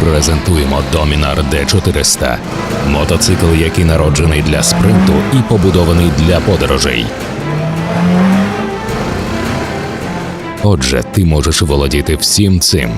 Презентуємо Dominar D400. Мотоцикл, який народжений для спринту і побудований для подорожей. Отже, ти можеш володіти всім цим.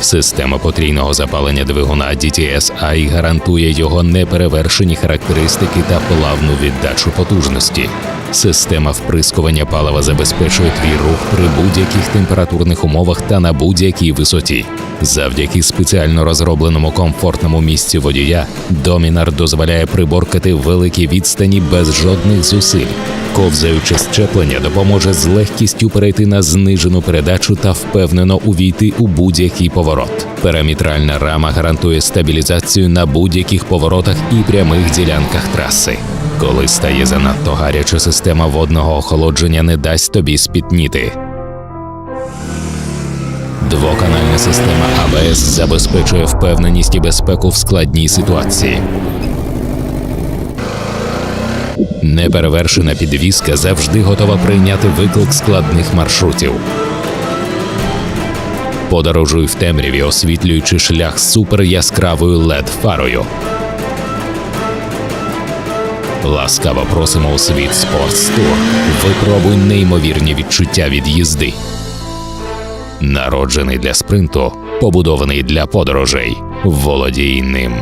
Система потрійного запалення двигуна DTS-I гарантує його неперевершені характеристики та плавну віддачу потужності. Система вприскування палива забезпечує твій рух при будь-яких температурних умовах та на будь-якій висоті. Завдяки спеціально розробленому комфортному місці водія, Домінар дозволяє приборкати великі відстані без жодних зусиль. Ковзаюче щеплення допоможе з легкістю перейти на знижену передачу та впевнено увійти у будь-який поворот. Периметральна рама гарантує стабілізацію на будь-яких поворотах і прямих ділянках траси. Коли стає занадто гаряча, система водного охолодження не дасть тобі спітніти. Двоканальна система АБС забезпечує впевненість і безпеку в складній ситуації. Неперевершена підвізка завжди готова прийняти виклик складних маршрутів. Подорожуй в темряві, освітлюючи шлях супер яскравою led фарою. Ласкаво просимо у світ Sports Tour. Випробуй неймовірні відчуття від їзди. Народжений для спринту, побудований для подорожей. Володій ним.